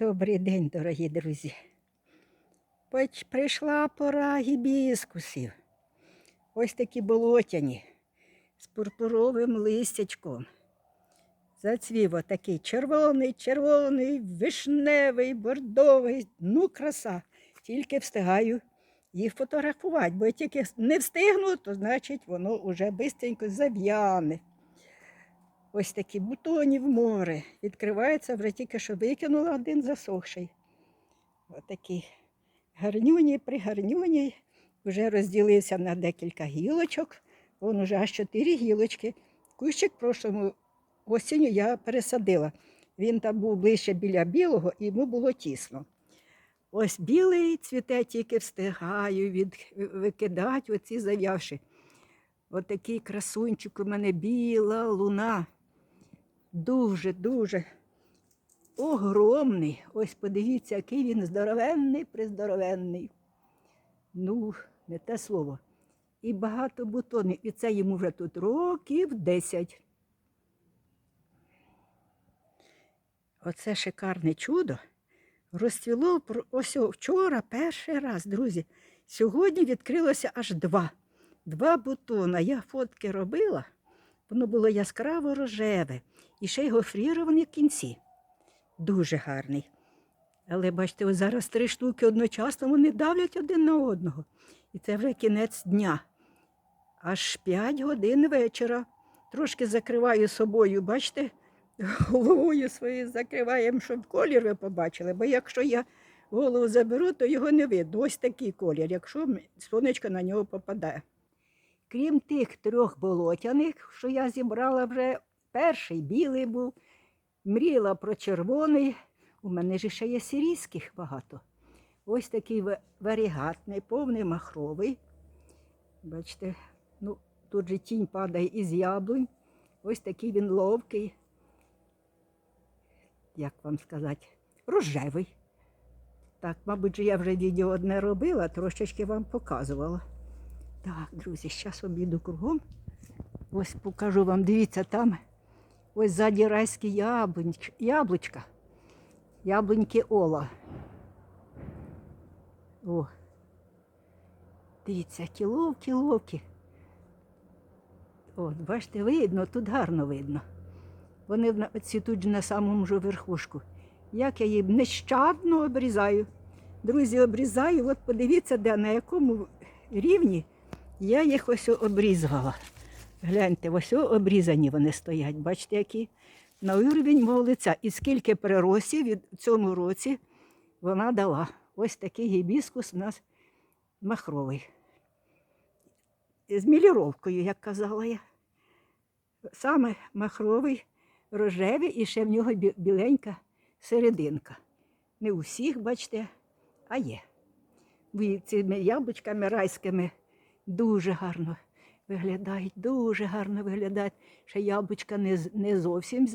Добрий день, дорогі друзі. Прийшла пора гібіскусів. Ось такі болотяні з пурпуровим листячком. Зацвів отакий червоний, червоний, вишневий, бордовий. Ну, краса. Тільки встигаю їх фотографувати, бо я тільки не встигну, то значить воно вже бистренько зав'яне. Ось такі бутонів море. Відкривається, вже тільки що викинула один засохший. Отакий гарнюній, пригарнюній. Вже розділився на декілька гілочок. Вон уже аж чотири гілочки. Кущик прошлому осінню я пересадила. Він там був ближче біля білого, і йому було тісно. Ось білий цвіте, тільки встигаю від... викидати оці зав'явши. Отакий красунчик у мене біла луна. Дуже, дуже огромний. Ось подивіться, який він здоровенний, приздоровенний. Ну, не те слово. І багато бутонів. І це йому вже тут років 10. Оце шикарне чудо. Розцвіло ось вчора перший раз, друзі. Сьогодні відкрилося аж два. Два бутона. Я фотки робила. Воно було яскраво рожеве і ще й гофріровані кінці. Дуже гарний. Але бачите, ось зараз три штуки одночасно вони давлять один на одного. І це вже кінець дня. Аж 5 годин вечора. Трошки закриваю собою, бачите, головою своєю закриваємо, щоб колір ви побачили. Бо якщо я голову заберу, то його не видно. Ось такий колір, якщо сонечко на нього попадає. Крім тих трьох болотяних, що я зібрала вже, перший білий був, мріяла про червоний. У мене ж ще є сирійських багато. Ось такий варігатний, повний махровий. Бачите, ну, тут же тінь падає із яблунь. Ось такий він ловкий. Як вам сказати, рожевий. Так, мабуть, я вже відео одне робила, трошечки вам показувала. Так, друзі, зараз обіду кругом. Ось покажу вам, дивіться, там ось ззаді райські яблунч, яблучка. Яблуньки Ола. О. Дивіться, які ловкі, ловкі. От, бачите, видно, тут гарно видно. Вони цвітуть на самому ж верхушку. Як я її нещадно обрізаю. Друзі, обрізаю, от подивіться, де, на якому рівні я їх ось обрізала. Гляньте, ось обрізані вони стоять. Бачите, які на уровень мого. І скільки приросів від цьому році вона дала. Ось такий гібіскус у нас махровий. З міліровкою, як казала я. Саме махровий, рожевий і ще в нього біленька серединка. Не у всіх, бачите, а є. Цими яблучками райськими дуже гарно виглядають, дуже гарно виглядають. Ще яблучка не, не зовсім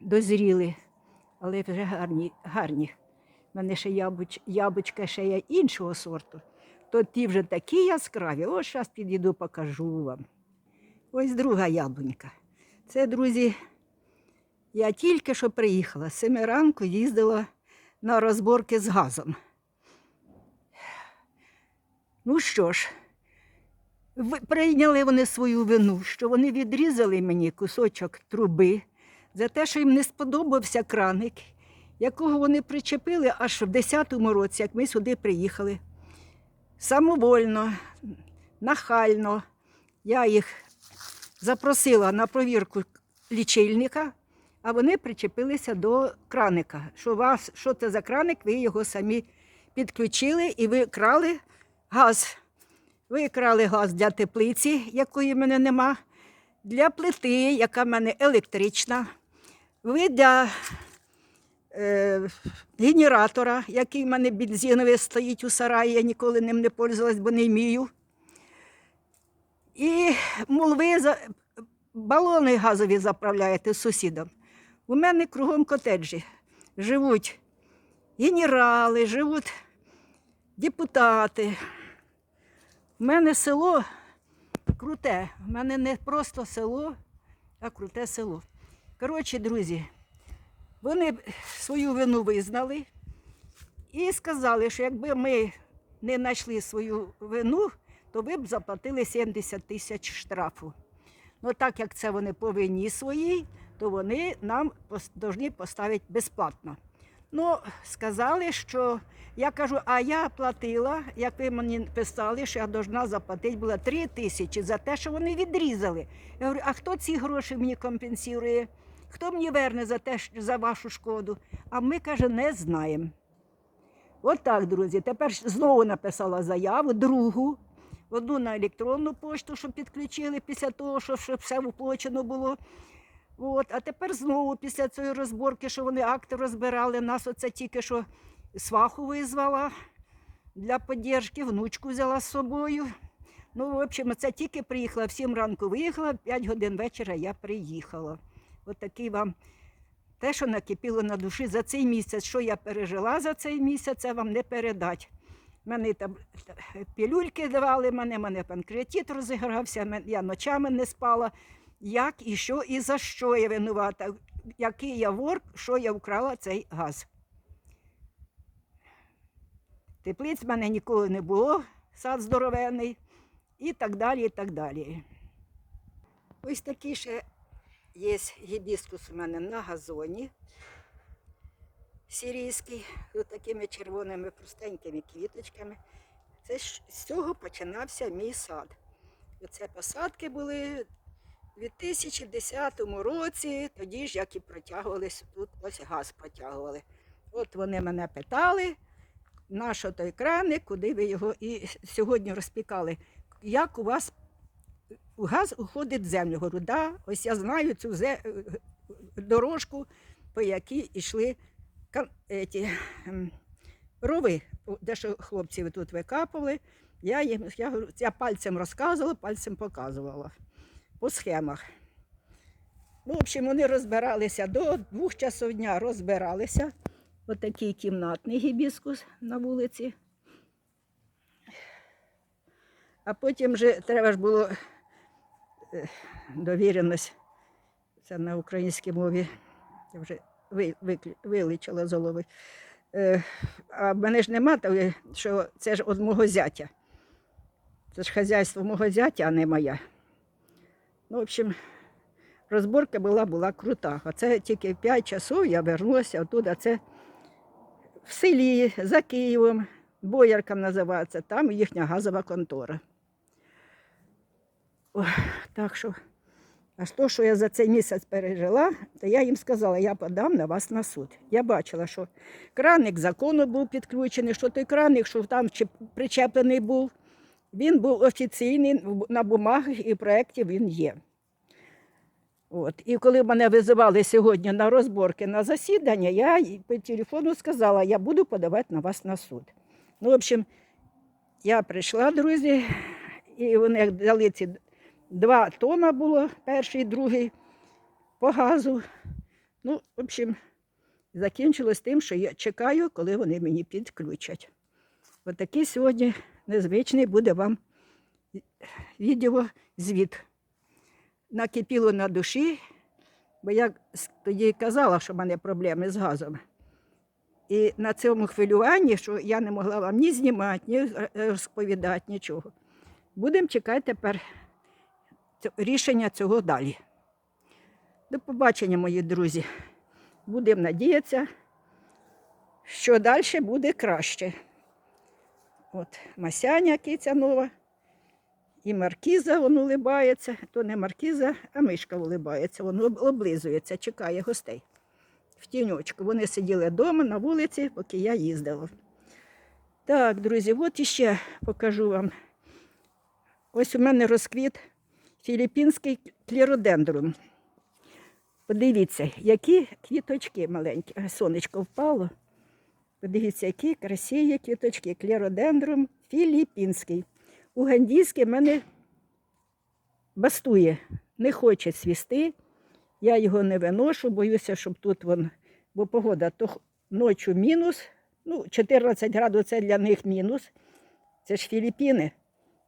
дозріли, але вже гарні. гарні. У мене ще яблуч, яблучка ще є іншого сорту. То ті вже такі яскраві. Ось зараз підійду, покажу вам. Ось друга яблунька. Це, друзі, я тільки що приїхала. З семи ранку їздила на розборки з газом. Ну що ж, ви- прийняли вони свою вину, що вони відрізали мені кусочок труби за те, що їм не сподобався краник, якого вони причепили аж в 10-му році, як ми сюди приїхали. Самовольно, нахально. Я їх запросила на провірку лічильника, а вони причепилися до краника. Що, вас, що це за краник, ви його самі підключили і ви крали газ. Ви крали газ для теплиці, якої в мене нема, для плити, яка в мене електрична. Ви для е, генератора, який в мене бензиновий стоїть у сараї, я ніколи ним не пользувалась, бо не вмію. І мол, ви за... балони газові заправляєте з. У мене кругом котеджі живуть генерали, живуть депутати. У мене село круте. У мене не просто село, а круте село. Коротше, друзі, вони свою вину визнали і сказали, що якби ми не знайшли свою вину, то ви б заплатили 70 тисяч штрафу. Ну так як це вони по вині своїй, то вони нам повинні поставити безплатно. Ну, сказали, що я кажу, а я платила, як ви мені писали, що я повинна заплатити була 3 тисячі за те, що вони відрізали. Я говорю, а хто ці гроші мені компенсує? Хто мені верне за те, за вашу шкоду? А ми, каже, не знаємо. От так, друзі. Тепер знову написала заяву, другу, одну на електронну пошту, щоб підключили після того, що, щоб все оплачено було. От, а тепер знову після цієї розборки, що вони акти розбирали, нас оце тільки що сваху визвала для підтримки, внучку взяла з собою. Ну, в общем, це тільки приїхала, в 7 ранку виїхала, 5 годин вечора я приїхала. От такий вам те, що накипіло на душі за цей місяць, що я пережила за цей місяць, це вам не передать. Мене там пілюльки давали, мене, мене панкреатит розігрався, я ночами не спала. Як і що, і за що я винувата? Який я вор, що я вкрала цей газ? Теплиць в мене ніколи не було, сад здоровенний, і так далі, і так далі. Ось такий ще є гібіскус у мене на газоні сирійський, з такими червоними простенькими квіточками. Це ж з цього починався мій сад. Оце посадки були у 2010 році, тоді ж як і протягувалися, тут ось газ протягували. От вони мене питали, на що той краник, куди ви його і сьогодні розпікали. Як у вас газ уходить в землю? Говорю, да, ось я знаю цю дорожку, по якій йшли еті, ем, рови, де що хлопці тут викапували. Я їм я, я пальцем розказувала, пальцем показувала по схемах. Ну, в общем, вони розбиралися до двох часов дня розбиралися. Отакий кімнатний гібіскус на вулиці. А потім вже треба ж було е, довіреність. Це на українській мові. Я вже ви- виклю- з голови. Е, а мене ж нема, що це ж від мого зятя. Це ж хазяйство мого зятя, а не моя. Ну, в общем, розборка була, була крута. А це тільки в 5 часов я вернулася оттуда. Це в селі за Києвом, Боярка називається, там їхня газова контора. Ох, так що, а то, що я за цей місяць пережила, то я їм сказала, я подам на вас на суд. Я бачила, що краник закону був підключений, що той краник, що там причеплений був, він був офіційний на бумагах і проєкті він є. От. І коли мене визивали сьогодні на розборки на засідання, я по телефону сказала, я буду подавати на вас на суд. Ну, в общем, я прийшла, друзі, і вони дали ці два тома було, перший, другий, по газу. Ну, в общем, закінчилось тим, що я чекаю, коли вони мені підключать. Отакий сьогодні незвичний буде вам відеозвіт. Накипіло на душі, бо я тоді казала, що в мене проблеми з газом. І на цьому хвилюванні, що я не могла вам ні знімати, ні е, розповідати, нічого. Будемо чекати тепер рішення цього далі. До побачення, мої друзі. Будемо надіятися, що далі буде краще. От Масяня киця нова. І маркіза він улибається, то не маркіза, а мишка улибається, він облизується, чекає гостей. В тіньочку. Вони сиділи вдома на вулиці, поки я їздила. Так, друзі, от іще покажу вам. Ось у мене розквіт філіппінський кліродендрон. Подивіться, які квіточки маленькі. Сонечко впало. Подивіться, які красиві квіточки. Кліродендрон філіппінський. Угандійський мене бастує, не хоче свісти. Я його не виношу, боюся, щоб тут вон, бо погода то ночі мінус, ну, 14 градусів це для них мінус. Це ж Філіппіни.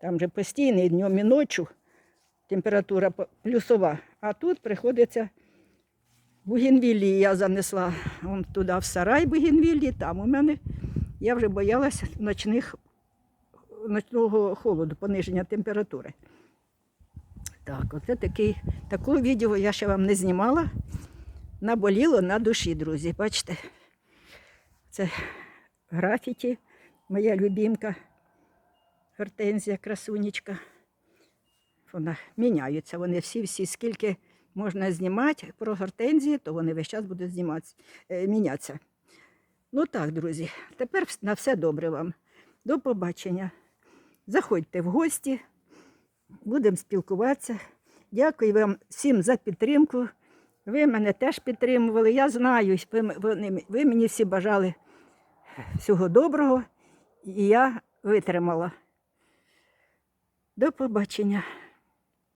Там же постійний днем і ночі температура плюсова. А тут приходиться Бугенвіллі я занесла вон туди в сарай Бугенвіллі, там у мене. Я вже боялася ночних, ночного холоду, пониження температури. Так, оце такий, таку відео я ще вам не знімала. Наболіло на душі, друзі. Бачите? Це графіті, моя любімка, гортензія, красунечка. Вона міняються. Вони всі-всі, скільки можна знімати про гортензії, то вони весь час будуть зніматися, е, мінятися. Ну так, друзі, тепер на все добре вам. До побачення. Заходьте в гості, будемо спілкуватися. Дякую вам всім за підтримку. Ви мене теж підтримували. Я знаю, ви, мені всі бажали всього доброго, і я витримала. До побачення.